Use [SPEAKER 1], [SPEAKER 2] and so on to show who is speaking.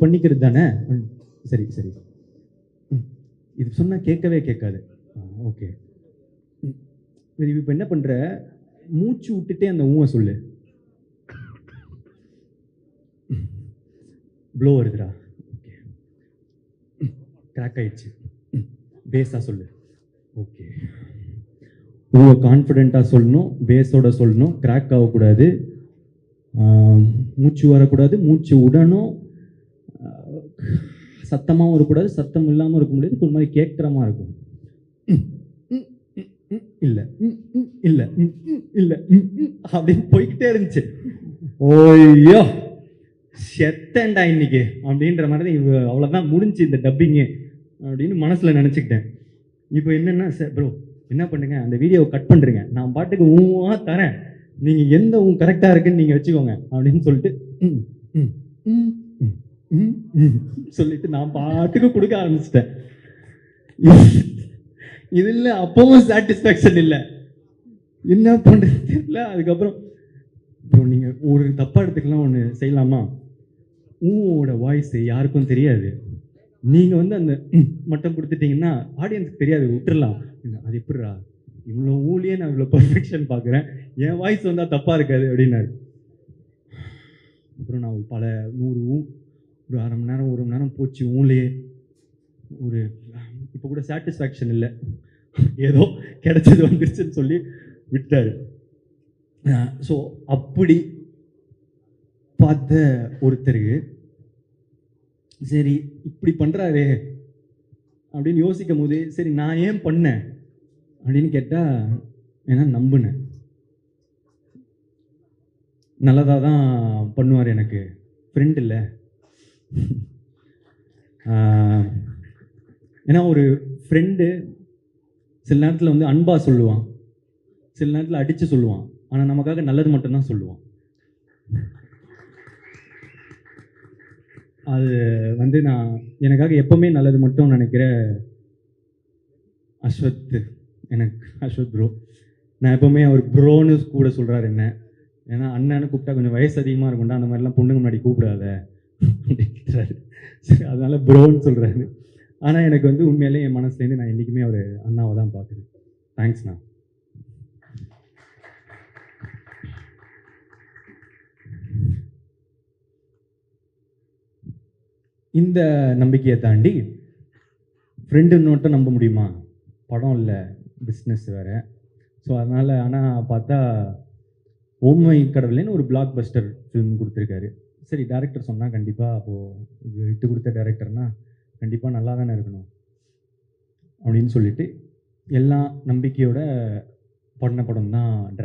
[SPEAKER 1] பண்ணிக்கிறது தானே? ம், சரி சரி. ம், இது சொன்னால் கேட்கவே கேட்காது. ஓகே. இப்போ என்ன பண்ணுற மூச்சு விட்டுட்டே அந்த ஊவை சொல்லு. ப்ளோ வருதுடா. ஓகே. கிராக் ஆயிடுச்சு. பேஸாக சொல்லு. ஓகே. ஊவை கான்ஃபிடெண்ட்டாக சொல்லணும் பேஸோட சொல்லணும் கிராக் ஆகக்கூடாது. மூச்சு வரக்கூடாது. மூச்சு விடணும் சத்தமாகவும் இருக்கக்கூடாது சத்தம் இல்லாமல் இருக்க முடியாது. ஒரு மாதிரி கேட்குற மாதிரி இருக்கும் இல்லை இல்லை இல்லை அப்படின்னு போய்கிட்டே இருந்துச்சு. ஓய்யோ செத்தண்டா இன்னைக்கு அப்படின்ற மாதிரி தான் இவ அவ்வளோதான் முடிஞ்சு இந்த டப்பிங்கு அப்படின்னு மனசில் நினச்சிக்கிட்டேன். இப்போ என்னென்னா சார் ப்ரோ என்ன பண்ணுங்க? அந்த வீடியோவை கட் பண்ணுறீங்க நான் பாட்டுக்கு ஊவா தரேன். நீங்கள் எந்த உன் கரெக்டாக இருக்குன்னு நீங்கள் வச்சுக்கோங்க அப்படின்னு சொல்லிட்டு ம், ம், ம். சொல்லிட்டு நான் பாட்டுக்கு கொடுக்க ஆரம்பிச்சிட்டேன். இது இல்லை அப்பவும் சாட்டிஸ்ஃபேக்ஷன் இல்லை. என்ன பண்ணுறது தெரியல அதுக்கப்புறம் ப்ரோ நீங்கள் ஒரு தப்பாக எடுத்துக்கலாம் ஒன்று செய்யலாமா? ஊவோட வாய்ஸ் யாருக்கும் தெரியாது. நீங்கள் வந்து அந்த மட்டும் கொடுத்துட்டீங்கன்னா ஆடியன்ஸ்க்கு தெரியாது விட்டுறலாம். அது எப்படிடா? இவ்வளோ ஊழியே நான் இவ்வளோ பர்ஃபெக்ஷன் பார்க்குறேன் என் வாய்ஸ் வந்தால் தப்பாக இருக்காது அப்படின்னாரு. அப்புறம் நான் பல நூறு ஊ ஒரு அரை மணி நேரம் ஒரு மணி நேரம் போச்சு ஊன்லேயே. ஒரு இப்போ கூட சாட்டிஸ்ஃபேக்ஷன் இல்லை. ஏதோ கிடைச்சது வந்துருச்சுன்னு சொல்லி விட்டார். ஸோ அப்படி பார்த்த ஒருத்தருக்கு சரி இப்படி பண்ணுறாரே அப்படின்னு யோசிக்கும் போது சரி நான் ஏன் பண்ணேன்? அப்படின்னு கேட்டால் ஏன்னா நம்பினேன். நல்லதாக தான் பண்ணுவார் எனக்கு. ஃப்ரெண்ட் இல்லை. ஏன்னா ஒரு ஃப்ரெண்டு சில நேரத்தில் வந்து அன்பாக சொல்லுவான். சில நேரத்தில் அடித்து சொல்லுவான். ஆனால் நமக்காக நல்லது மட்டும்தான் சொல்லுவான். அது வந்து நான் எனக்காக எப்பவுமே நல்லது மட்டும் நினைக்கிற அஸ்வத் எனக்கு அஸ்வத் ப்ரோ நான் எப்பவுமே அவர் ப்ரோன்னு கூட சொல்கிறாரு என்ன. ஏன்னா அண்ணன்னு கூப்பிட்டா கொஞ்சம் வயசு அதிகமாக இருக்கும்டா. அந்த மாதிரிலாம் பொண்ணுங்க முன்னாடி கூப்பிடாத. அப்படின்றாரு சரி அதனால ப்ரோன்னு சொல்கிறாரு ஆனால் எனக்கு வந்து உண்மையிலே என் மனசுலேருந்து நான் என்றைக்குமே அவர் அண்ணாவை தான் பார்க்குறேன் தேங்க்ஸ்ண்ணா இந்த நம்பிக்கையை தாண்டி ஃப்ரெண்டு நோட்டை நம்ப முடியுமா? படம் இல்லை பிஸ்னஸ் வேறு. ஸோ அதனால் ஆனால் பார்த்தா ஓம்மை கடவுளேன்னு ஒரு பிளாக் பஸ்டர் ஃபிலிம் கொடுத்துருக்காரு. சரி டேரக்டர் சொன்னால் கண்டிப்பாக அப்போது விட்டு கொடுத்த டேரக்டர்னா கண்டிப்பாக நல்லா தானே இருக்கணும் அப்படின்னு சொல்லிட்டு எல்லா நம்பிக்கையோட பண்ண படம் தான்